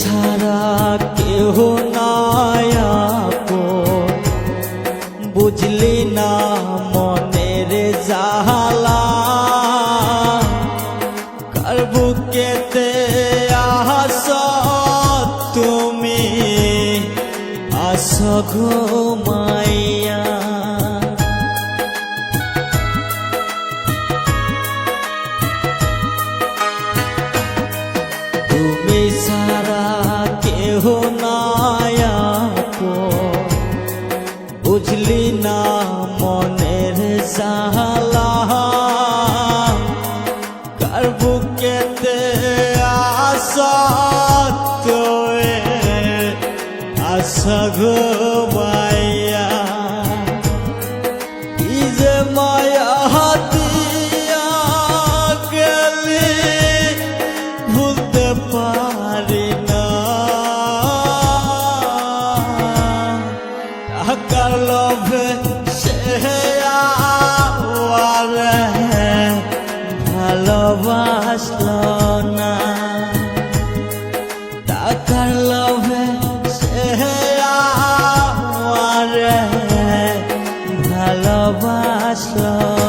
ছাড়া কেহ আপন। বুঝলি না মনের জালা কার বুকেতে আস তুমি আস ঘুমাইয়া তুমি সারা কেহ নায়াপো বুঝলি না মনের জালা কার বুকেতে আশা তোয়ে আশা ঘুমাইয়া লোভে না। টাকার লোভে সে আমারে ভালোবাসলো